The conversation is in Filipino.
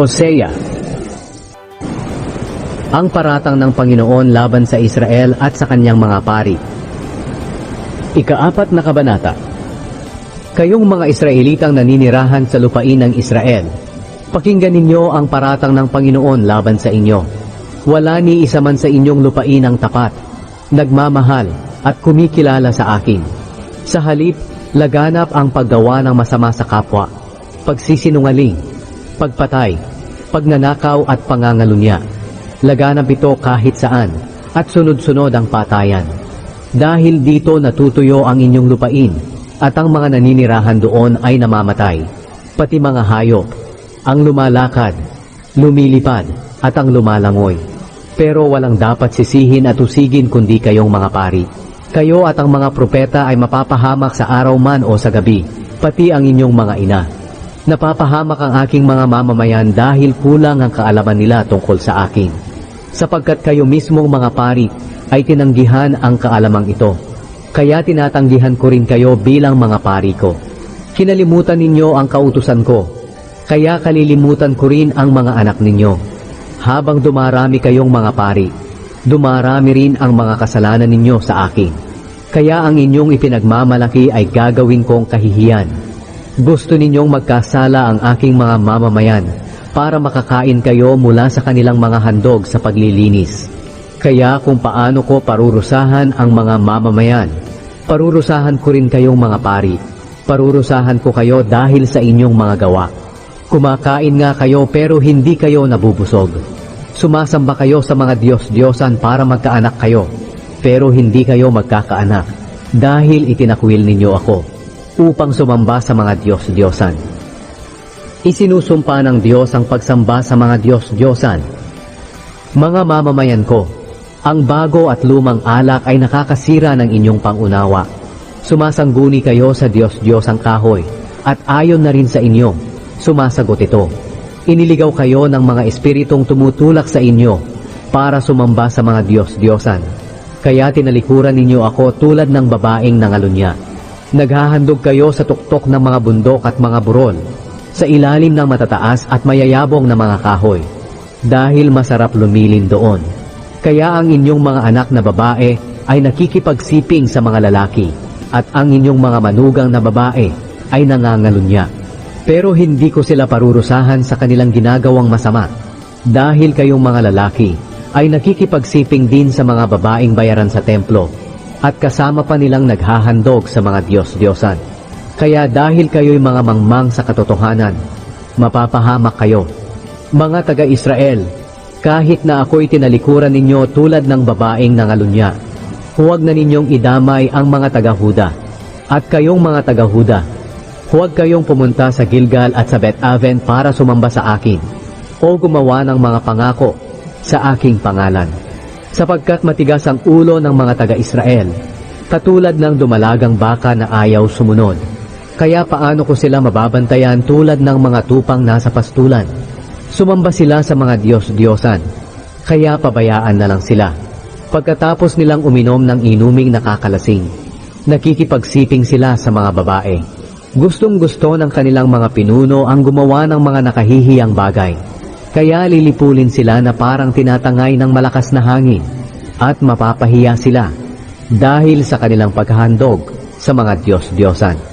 Hosea Ang paratang ng Panginoon laban sa Israel at sa kanyang mga pari. Ikaapat na kabanata. Kayong mga Israelitang naninirahan sa lupain ng Israel, pakinggan ninyo ang paratang ng Panginoon laban sa inyo. Wala ni isa man sa inyong lupain ang tapat, nagmamahal at kumikilala sa akin. Sa halip, laganap ang paggawa ng masama sa kapwa, pagsisinungaling, pagpatay, pagnanakaw at pangangalunya. Laganap ito kahit saan at sunod-sunod ang patayan. Dahil dito natutuyo ang inyong lupain at ang mga naninirahan doon ay namamatay, pati mga hayop, ang lumalakad, lumilipad at ang lumalangoy. Pero walang dapat sisihin at usigin kundi kayong mga pari. Kayo at ang mga propeta ay mapapahamak sa araw man o sa gabi, pati ang inyong mga ina. Napapahamak ang aking mga mamamayan dahil kulang ang kaalaman nila tungkol sa akin. Sapagkat kayo mismong mga pari ay tinanggihan ang kaalamang ito. Kaya tinatanggihan ko rin kayo bilang mga pari ko. Kinalimutan ninyo ang kautusan ko. Kaya kalilimutan ko rin ang mga anak ninyo. Habang dumarami kayong mga pari, dumarami rin ang mga kasalanan ninyo sa akin. Kaya ang inyong ipinagmamalaki ay gagawin kong kahihiyan. Gusto ninyong magkasala ang aking mga mamamayan para makakain kayo mula sa kanilang mga handog sa paglilinis. Kaya kung paano ko parurusahan ang mga mamamayan, parurusahan ko rin kayong mga pari. Parurusahan ko kayo dahil sa inyong mga gawa. Kumakain nga kayo pero hindi kayo nabubusog. Sumasamba kayo sa mga Diyos-Diyosan para magkaanak kayo, pero hindi kayo magkakaanak dahil itinakwil ninyo ako upang sumamba sa mga Diyos-Diyosan. Isinusumpa ng Diyos ang pagsamba sa mga Diyos-Diyosan. Mga mamamayan ko, ang bago at lumang alak ay nakakasira ng inyong pangunawa. Sumasangguni kayo sa Diyos-Diyosang kahoy, at ayon na rin sa inyo, sumasagot ito. Iniligaw kayo ng mga espiritong tumutulak sa inyo para sumamba sa mga Diyos-Diyosan. Kaya tinalikuran ninyo ako tulad ng babaeng nangalunya. Naghahandog kayo sa tuktok ng mga bundok at mga burol, sa ilalim ng matataas at mayayabong na mga kahoy, dahil masarap lumilin doon. Kaya ang inyong mga anak na babae ay nakikipagsiping sa mga lalaki, at ang inyong mga manugang na babae ay nangangalunya. Pero hindi ko sila parurusahan sa kanilang ginagawang masama, dahil kayong mga lalaki ay nakikipagsiping din sa mga babaeng bayaran sa templo, at kasama pa nilang naghahandog sa mga Diyos-Diyosan. Kaya dahil kayo'y mga mangmang sa katotohanan, mapapahamak kayo. Mga taga-Israel, kahit na ako'y tinalikuran ninyo tulad ng babaeng nangalunya, huwag na ninyong idamay ang mga taga-Huda. At kayong mga taga-Huda, huwag kayong pumunta sa Gilgal at sa Bet-Aven para sumamba sa akin, o gumawa ng mga pangako sa aking pangalan. Sapagkat matigas ang ulo ng mga taga-Israel, katulad ng dumalagang baka na ayaw sumunod. Kaya paano ko sila mababantayan tulad ng mga tupang nasa pastulan? Sumamba sila sa mga Diyos-Diyosan, kaya pabayaan na lang sila. Pagkatapos nilang uminom ng inuming nakakalasing, nakikipagsiping sila sa mga babae. Gustong gusto ng kanilang mga pinuno ang gumawa ng mga nakahihiyang bagay. Kaya lilipulin sila na parang tinatangay ng malakas na hangin at mapapahiya sila dahil sa kanilang paghahandog sa mga Diyos-Diyosan.